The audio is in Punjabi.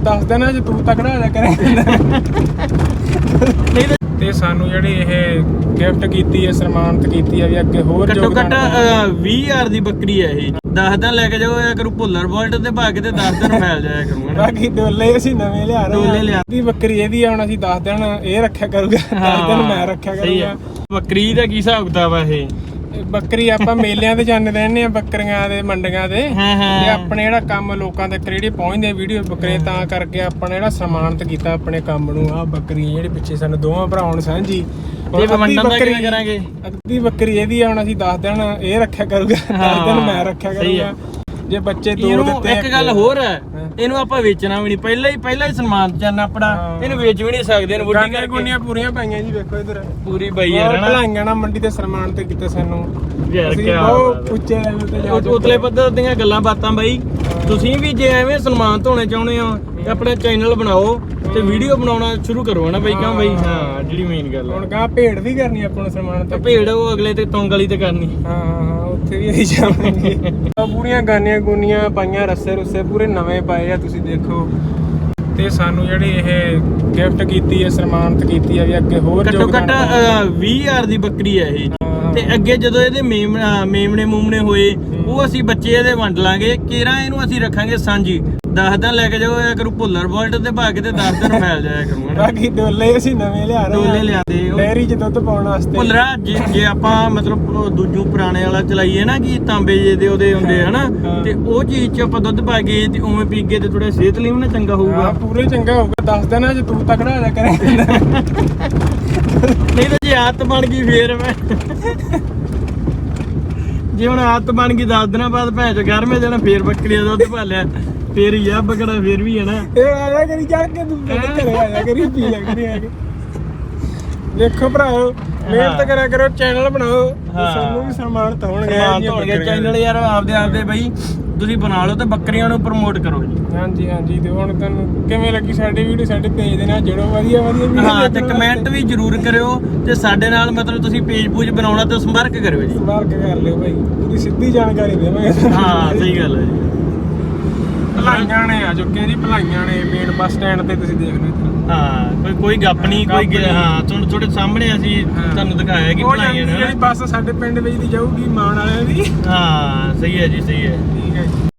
ਦੱਸ ਦੇਣਾ ਜੇ ਤੂੰ ਤਕੜਾ ਹੋ ਜਾ ਕਰੇ ਨਹੀਂ ਤਾਂ ਸਾਨੂੰ ਜਿਹੜੀ ਇਹ ਗਿਫਟ ਕੀਤੀ ਹੈ ਸਨਮਾਨਿਤ ਕੀਤੀ ਹੈ ਵੀ ਅੱਗੇ ਹੋਰ ਘੱਟੋ ਘੱਟ ਯੋਗਦਾਨ 20000 ਦੀ ਬੱਕਰੀ ਹੈ ਇਹ। 10 ਦਿਨ ਲੈ ਕੇ ਜਾਓ ਕਰੂ ਭੁੱਲਰ ਵੋਲਟ ਤੇ ਭਾ ਕੇ ਤੇ 10 ਦਿਨ ਮੈਲ ਜਾਇਆ ਕਰੂੰਗਾ। ਬਾਕੀ ਡੋਲੇ ਅਸੀਂ ਨਵੇਂ ਲਿਆ ਰਹੇ ਡੋਲੇ ਲਿਆ। ਦੀ ਬੱਕਰੀ ਇਹਦੀ ਆ ਹੁਣ ਅਸੀਂ 10 ਦਿਨ ਇਹ ਰੱਖਿਆ ਕਰੂਗਾ। 10 ਦਿਨ ਮੈਂ ਰੱਖਿਆ। ਕਰੂਗਾ। ਬੱਕਰੀ ਦਾ ਕੀ ਹਿਸਾਬ ਕਿਤਾਬ ਆ ਇਹ? ਬੱਕਰੀ ਆਪਾਂ ਮੇਲਿਆਂ ਤੇ ਜਾਂਦੇ ਰਹਿੰਦੇ ਆ ਬੱਕਰੀਆਂ ਦੇ ਮੰਡੀਆਂ ਹਾਂ ਹਾਂ। ਤੇ ਆਪਣੇ ਜਿਹੜਾ ਕੰਮ ਲੋਕਾਂ ਦੇ ਜਿਹੜੀ ਪਹੁੰਚਦੇ ਵੀਡੀਓ ਬੱਕਰੇ ਤਾਂ ਕਰਕੇ ਆਪਾਂ ਨੇ ਜਿਹੜਾ ਸਨਮਾਨਿਤ ਕੀਤਾ ਆਪਣੇ ਕੰਮ ਨੂੰ। ਆ ਬੱਕਰੀਆਂ ਜਿਹੜੇ ਪਿੱਛੇ ਸਾਨੂੰ ਦੋਵਾਂ ਭਰਾਵਾਂ ਨੂੰ ਸਾਂਝੀ। ਹੁਣ ਤੇ ਅੱਧੀ ਵੰਡਣ ਦਾ ਬੱਕਰੀ- ਕਿਵੇਂ ਕਰਾਂਗੇ? ਅੱਧੀ ਬੱਕਰੀ ਇਹਦੀ ਆ ਹੁਣ ਅਸੀਂ 10 ਦਿਨ ਇਹ ਰੱਖਿਆ ਕਰੂਗਾ 10 ਦਿਨ ਮੈਂ ਰੱਖਿਆ ਸਹੀ। ਕਰੂਗਾ। ਜੇ ਬੱਚੇ ਦੋ ਇਹਨੂੰ ਦਿੱਤੇ ਇੱਕ ਗੱਲ ਹੋਰ ਹੈ। ਇਹਨੂੰ ਆਪਾਂ ਵੇਚਣਾ ਵੀ ਨਹੀਂ। ਪਹਿਲਾਂ ਹੀ ਪਹਿਲਾਂ ਹੀ ਸਨਮਾਨ ਕਰਨਾ ਆਪਣਾ। ਇਹਨੂੰ ਵੇਚ ਵੀ ਨਹੀਂ ਸਕਦੇ ਇਹਨੂੰ ਬੁੱਢੀ ਕਰਕੇ। ਗੁੰਨੀਆਂ ਪੂਰੀਆਂ ਪਾਈਆਂ ਜੀ ਵੇਖੋ ਇਧਰ। ਪੂਰੀ ਬਈ ਯਾਰ ਹਨਾ। ਭਲਾਈਆਂ ਨਾ ਮੰਡੀ ਤੇ ਸਨਮਾਨ ਤੇ ਕੀਤਾ ਸਾਨੂੰ। ਯਾਰ ਅਸੀਂ ਕਿਆ ਬਹੁਤ ਬਾਤ ਹੈ। ਉੱਚੇ ਲੈਵਲ ਤੇ ਜਾ ਉਤਲੇ ਪੱਧਰ ਦੀਆਂ ਗੱਲਾਂ ਬਾਤਾਂ ਬਾਈ। ਤੁਸੀਂ ਵੀ ਜੇ ਐਵੇਂ ਸਨਮਾਨਿਤ ਹੋਣੇ ਚਾਹੁੰਦੇ ਹੋ ਤੇ ਆਪਣਾ ਚੈਨਲ ਬਣਾਓ ਤੇ ਵੀਡੀਓ ਬਣਾਉਣਾ ਸ਼ੁਰੂ ਕਰੋ ਨਾ ਬਾਈ ਕਿਉਂ ਬਾਈ? ਹਾਂ। ਜਿਹੜੀ ਮੇਨ ਗੱਲ ਹੁਣ ਹੈ ਗਾ ਭੇਡ ਵੀ ਕਰਨੀ ਆਪਾਂ ਨੂੰ ਸਨਮਾਨ ਤਾਂ। ਤੇ ਭੇੜ ਉਹ ਅਗਲੇ ਤੇ ਤੁੰਗ ਵਾਲੀ ਤੇ ਕਰਨੀ। ਹਾਂ, ਉੱਥੇ ਵੀ ਅਸੀਂ ਜਾਵਾਂਗੇ। ਆਹ ਪੂਰੀਆਂ ਗਾਨੀਆਂ ਗੁੰਨੀਆਂ ਪਾਈਆਂ ਰੱਸੇ ਰੁੱਸੇ ਪੂਰੇ ਨਵੇਂ ਪਾਏ ਆ ਤੁਸੀਂ ਦੇਖੋ। ਤੇ ਸਾਨੂੰ ਜਿਹੜੀ ਇਹ ਗਿਫਟ ਕੀਤੀ ਹੈ ਸਨਮਾਨਿਤ ਕੀਤੀ ਹੈ ਵੀ ਅੱਗੇ ਹੋਰ ਘੱਟੋ ਘੱਟ ਯੋਗਦਾਨ 20000 ਦੀ ਬੱਕਰੀ ਹੈ ਇਹ। ਤੇ ਅੱਗੇ ਜਦੋਂ ਇਹਦੇ ਮੇਮ ਮੇਮਣੇ ਮੂਮਣੇ ਹੋਏ ਉਹ ਅਸੀਂ ਬੱਚੇ ਇਹਦੇ ਵੰਡ ਲਾਂਗੇ ਕੇਰਾ ਇਹਨੂੰ ਅਸੀਂ ਰੱਖਾਂਗੇ ਸਾਂਝੀ 10 ਦਿਨ ਲੈ ਕੇ ਜਾਓ ਕਰੂ ਭੁੱਲਰ ਵੋਲਟ ਤੇ ਭਾ ਕੇ ਤੇ 10 ਦਿਨ ਮੈਲ ਜਾਇਆ ਕਰੂੰਗਾ। ਬਾਕੀ ਡੋਲੇ ਅਸੀਂ ਨਵੇਂ ਲਿਆ ਰਹੇ ਡੋਲੇ। ਲਿਆਂਦੇ ਡੈਰੀ ਚ ਦੁੱਧ ਪਾਉਣ ਵਾਸਤੇ ਭੁੱਲਰਾ ਜੇ ਜੇ ਆਪਾਂ ਮਤਲਬ ਦੂਜੂ ਪੁਰਾਣੇ ਵਾਲਾ ਚਲਾਈਏ ਨਾ ਕਿ ਤਾਂਬੇ ਜੇ ਦੇ ਉਹਦੇ ਹੁੰਦੇ ਹਨਾ। ਤੇ ਉਹ ਚੀਜ਼ ਚ ਆਪਾਂ ਦੁੱਧ ਪਾ ਕੇ ਤੇ ਉਵੇਂ ਪੀ ਕੇ ਤੇ ਥੋੜਾ ਸਿਹਤ ਲਈ ਵੀ ਨਾ ਚੰਗਾ ਹੋਊਗਾ ਪੂਰੇ ਚੰਗਾ ਹੋਊਗਾ ਦੱਸ ਦੇਣਾ ਜੇ ਤੂੰ ਤਕੜਾ ਹੋ ਜਾ ਕਰੇ ਨਹੀਂ ਤਾਂ ਜੇ ਆਦਤ ਬਣ ਗਈ ਫੇਰ ਮੈਂ ਜੇ ਹੁਣ ਆਦਤ ਬਣ ਗਈ 10 ਦਿਨਾਂ ਬਾਅਦ ਭੈਣ ਚੋ 11ਵੇਂ ਦਿਨ ਫੇਰ ਬੱਕਰੀ ਦਾ ਦੁੱਧ ਪਾ ਲਿਆ ਫੇਰ ਹੀ ਆ ਬਕੜਾ ਫੇਰ ਵੀ ਹੈ ਨਾ। ਇਹ ਆ ਜਾ ਕਰੀ ਜਾ ਕੇ ਤੂੰ ਘਰੇ ਆ ਜਾ ਕਰੀ ਪੀ ਲੈ ਕਰੀ ਆ ਕੇ ਦੇਖੋ ਭਰਾਓ ਮਿਹਨਤ ਕਰਿਆ ਕਰੋ ਚੈਨਲ ਬਣਾਓ। ਸਾਨੂੰ ਵੀ ਸਨਮਾਨਿਤ ਹੋਣਗੇ ਜਿਹੀਆਂ ਚੈਨਲ ਯਾਰ ਆਪਦੇ ਆਪਦੇ ਬਈ। ਤੁਸੀਂ ਬਣਾ ਲਓ ਤੇ ਬੱਕਰੀਆਂ ਨੂੰ ਪ੍ਰਮੋਟ ਕਰੋ ਜੀ। ਹਾਂਜੀ ਹਾਂਜੀ ਤੇ ਹੁਣ ਤੁਹਾਨੂੰ ਕਿਵੇਂ ਲੱਗੀ ਸਾਡੀ ਵੀਡੀਓ ਸਾਡੇ ਪੇਜ ਦੇ ਨਾਲ ਜੁੜੋ ਵਧੀਆ ਵਧੀਆ ਵੀਡੀਓ ਹਾਂ ਤੇ ਕਮੈਂਟ ਵੀ ਜਰੂਰ ਕਰਿਓ ਤੇ ਸਾਡੇ ਨਾਲ ਮਤਲਬ ਤੁਸੀਂ ਪੇਜ ਪੂਜ ਬਣਾਉਣਾ ਤਾਂ ਸੰਪਰਕ ਕਰਿਓ ਜੀ। ਮਾਰਕ ਕਰ ਲਿਓ ਭਾਈ ਪੂਰੀ ਸਿੱਧੀ ਜਾਣਕਾਰੀ ਦੇਵਾਂਗੇ। ਹਾਂ ਸਹੀ ਗੱਲ ਹੈ ਜੀ। ਭਲਾਈਆਂ ਨੇ ਆ ਚੁੱਕੇ ਜੀ ਭਲਾਈਆਂ ਨੇ ਮੇਨ ਬੱਸ ਸਟੈਂਡ ਤੇ ਤੁਸੀਂ ਦੇਖ ਲਓ ਇੱਧਰ ਹਾਂ ਕੋਈ ਕੋਈ ਗੱਪ ਨਹੀਂ ਕੋਈ। ਹਾਂ ਤੁਹਾਨੂੰ ਤੁਹਾਡੇ ਸਾਹਮਣੇ ਅਸੀਂ ਹਾਂ। ਤੁਹਾਨੂੰ ਦਿਖਾਇਆ ਕਿ ਉਹ ਭਲਾਈਆਂ ਨੇ ਜਿਹੜੀ। ਬੱਸ ਸਾਡੇ ਪਿੰਡ ਵਿੱਚ ਦੀ ਜਾਊਗੀ ਮਾਨ ਵਾਲਿਆਂ ਦੀ ਹਾਂ ਸਹੀ ਹੈ ਜੀ ਸਹੀ ਹੈ ਠੀਕ ਹੈ ਜੀ